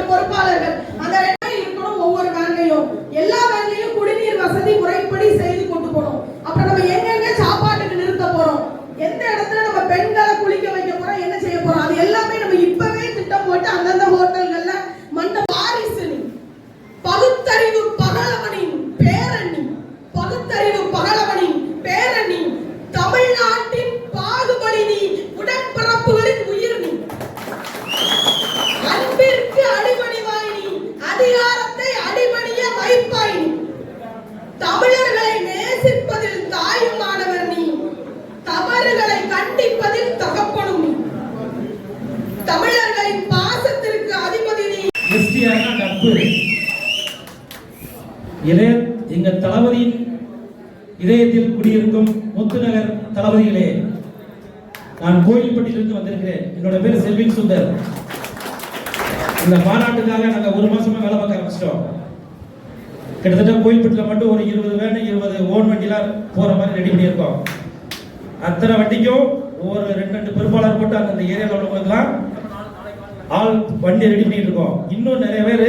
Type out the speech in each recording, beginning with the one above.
ரெண்டு பொறுப்பாளர்கள் அந்த ரெண்டும் இருக்கணும் ஒவ்வொரு வேன்லையும் எல்லா வேன்லையும் குடிநீர் வசதி முறைப்படி செய்து கொண்டு போகணும். அப்புறம் நம்ம எங்கெங்க சாப்பாட்டுக்கு நிறுத்த போறோம்? எந்த இடத்துல நம்ம பெண்களை குளிக்க வைக்க போறோம்? என்ன செய்ய போறோம்? அது எல்லாமே நம்ம இப்பவே திட்டம் போட்டு அந்தந்த ஹோட்டல்கள்ல மண்ட வாரிசு பகுத்தறிவு பகலவனின் நேசிப்பதில் தாயுமானவர் நீ. தவறுகளை கண்டிப்பதில் தகப்பனும் நீ. தமிழர்களின் பாசத்திற்கு அதிபதி நீ. நட்பு இளைய எங்க தளபதியின் இதயத்தில் குடியிருக்கும் முத்துநகர் தளபதிகளே நான் கோயில்பட்டியிலிருந்து வந்திருக்கிறேன். என்னோட பேர் செல்வின் சுந்தர். இந்த மாநாட்டுக்காக நாங்கள் ஒரு மாசமா வேலை பார்க்க ஆரம்பிச்சிட்டோம். கிட்டத்தட்ட கோயில்பட்டில் மட்டும் ஒரு இருபது வேன் இருபது ஓன் வண்டிலாம் போகிற மாதிரி ரெடி பண்ணியிருக்கோம். அத்தனை வண்டிக்கும் ஒரு ரெண்டு ரெண்டு பொறுப்பாளர் போட்டு அந்தந்த ஏரியாவில் உள்ளவங்களுக்குலாம் ஆள் வண்டி ரெடி பண்ணிட்டு இருக்கோம் இன்னும் நிறைய பேர்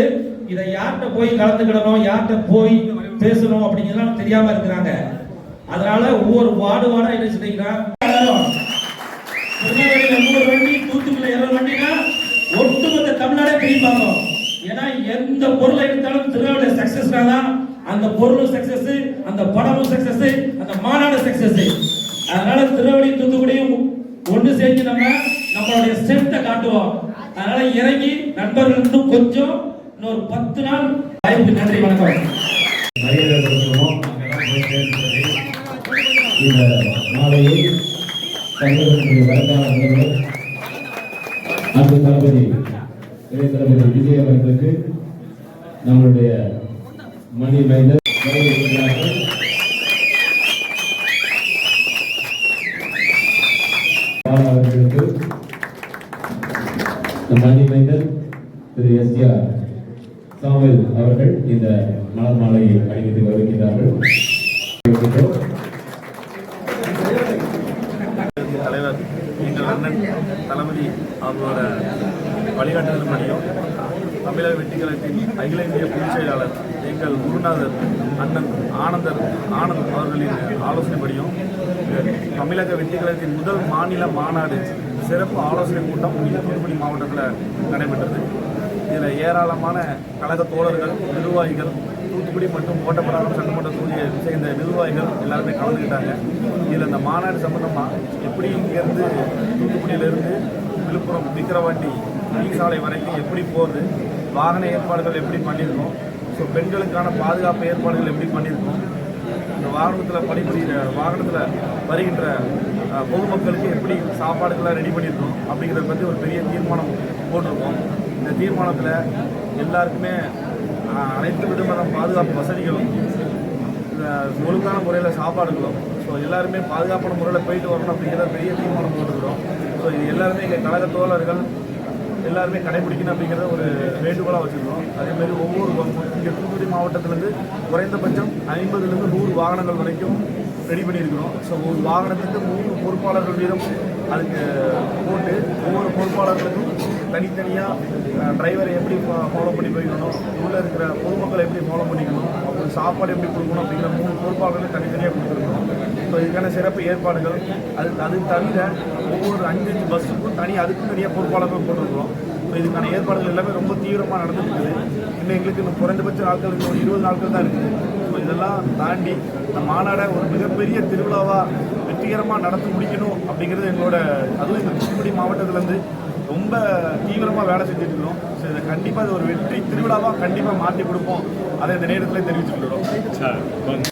இதை யார்கிட்ட போய் கலந்துக்கிடணும் யார்கிட்ட போய் பேசணும் அப்படிங்கிறலாம் தெரியாம இருக்கிறாங்க. அதனால ஒவ்வொரு வார்டு வார்டா என்ன சொல்றீங்கன்னா திருநெல்வேலியில நூறு வண்டி தூத்துக்குள்ள இருபது வண்டினா ஒட்டுமொத்த தமிழ்நாடே பிரிப்பாங்க. ஏன்னா எந்த பொருளை எடுத்தாலும் திருநெல்வேலி சக்சஸ்னா தான் அந்த பொருளும் சக்சஸ் அந்த படமும் சக்சஸ் அந்த மாநாடு சக்சஸ் அதனால திருநெல்வேலி தூத்துக்குடியும் ஒன்று சேர்ந்து நம்ம நம்மளுடைய ஸ்ட்ரென்த்தை காட்டுவோம். அதனால இறங்கி நண்பர்கள் இன்னும் கொஞ்சம் இன்னொரு பத்து நாள் வாய்ப்பு நன்றி வணக்கம். இந்த மாலையை தமிழகத்தினுடைய வழக்கான அன்பு தளபதி இளைய விஜய் அவர்களுக்கு நம்மளுடைய மணி மைந்தர் வரவேற்கிறார்கள். பாலா அவர்களுக்கு மணி மைந்தர் திரு எஸ்டிஆர் சாமுவேல் அவர்கள் இந்த மலர் மாலையை அணிவித்து வருகிறார்கள் எங்கள் அண்ணன் தளபதி அவரோட வழிகாட்டுதல்படியும் தமிழக வெட்டிக்கிழக்கின் அகில இந்திய பொதுச் செயலாளர் எங்கள் குருநாதர் அண்ணன் ஆனந்தர் ஆனந்த் அவர்களின் ஆலோசனைப்படியும் தமிழக வெற்றிக்கழகத்தின் முதல் மாநில மாநாடு சிறப்பு ஆலோசனை கூட்டம் இங்கே தூத்துக்குடி மாவட்டத்தில் நடைபெற்றது. இதில் ஏராளமான கழக தோழர்கள் நிர்வாகிகள் தூத்துக்குடி மற்றும் ஓட்டப்படாரம் சட்டமன்ற தொகுதியை சேர்ந்த நிர்வாகிகள் எல்லாருமே கலந்துக்கிட்டாங்க. இதில் இந்த மாநாடு சம்பந்தமாக எப்படி இங்கேருந்து தூத்துக்குடியிலேருந்து விழுப்புரம் விக்கிரவாண்டி சாலை வரைக்கும் எப்படி போகிறது வாகன ஏற்பாடுகள் எப்படி பண்ணியிருக்கோம் ஸோ பெண்களுக்கான பாதுகாப்பு ஏற்பாடுகள் எப்படி பண்ணியிருக்கோம் இந்த வாகனத்தில் பணிபுரிகிற வாகனத்தில் வருகின்ற பொதுமக்களுக்கு எப்படி சாப்பாடுகள்லாம் ரெடி பண்ணியிருக்கோம் அப்படிங்கிறத பற்றி ஒரு பெரிய தீர்மானம் போட்டிருக்கோம். இந்த தீர்மானத்தில் எல்லாருக்குமே அனைத்து விதமான பாதுகாப்பு வசதிகளும் ஒழுங்கான முறையில் சாப்பாடுகளும் ஸோ எல்லாருமே பாதுகாப்பான முறையில் போயிட்டு வரணும் அப்படிங்கிற பெரிய தீர்மானம் போட்டுக்கிறோம் ஸோ இது எல்லாருமே எங்கள் கழக தோழர்கள் எல்லாருமே கடைபிடிக்கணும் அப்படிங்கிறத ஒரு வேண்டுகோளாக வச்சுருக்கோம் அதேமாதிரி ஒவ்வொரு இங்கே தூத்துக்குடி மாவட்டத்திலேருந்து குறைந்தபட்சம் ஐம்பதுலேருந்து நூறு வாகனங்கள் வரைக்கும் ரெடி பண்ணியிருக்கிறோம். ஸோ ஒரு வாகனத்துக்கு மூணு பொறுப்பாளர்கள் வீதம் அதுக்கு போட்டு ஒவ்வொரு பொறுப்பாளர்களுக்கும் தனித்தனியாக டிரைவரை எப்படி ஃபாலோ பண்ணி போய்க்கணும் உள்ளே இருக்கிற பொதுமக்களை எப்படி ஃபாலோ பண்ணிக்கணும் அவங்களுக்கு சாப்பாடு எப்படி கொடுக்கணும் அப்படிங்கிற மூணு பொறுப்பாளர்களையும் தனித்தனியாக கொடுத்துருக்கோம். ஸோ இதுக்கான சிறப்பு ஏற்பாடுகள் அது அது தவிர ஒவ்வொரு அஞ்சு அஞ்சு பஸ்ஸுக்கும் தனி அதுக்கும் தனியாக பொறுப்பாளர்கள் போட்டிருக்கிறோம். ஸோ இதுக்கான ஏற்பாடுகள் எல்லாமே ரொம்ப தீவிரமாக நடந்துருக்குது இன்னும் எங்களுக்கு இன்னும் குறைந்தபட்ச நாட்கள் இன்னும் ஒரு இருபது நாட்கள் தான் இருக்குது. ஸோ இதெல்லாம் தாண்டி இந்த மாநாடை ஒரு மிகப்பெரிய திருவிழாவாக வெற்றிகரமாக நடத்தி முடிக்கணும் அப்படிங்கிறது எங்களோட அதுவும் இந்த தூத்துக்குடி மாவட்டத்திலேருந்து ரொம்ப தீவிரமாக வேலை செஞ்சுட்டு இருக்கிறோம் ஸோ இதை கண்டிப்பாக அது ஒரு வெற்றி திருவிழாவாக கண்டிப்பாக மாற்றி கொடுப்போம். அதை இந்த நேரத்தில் தெரிவிச்சுக்கிறோம்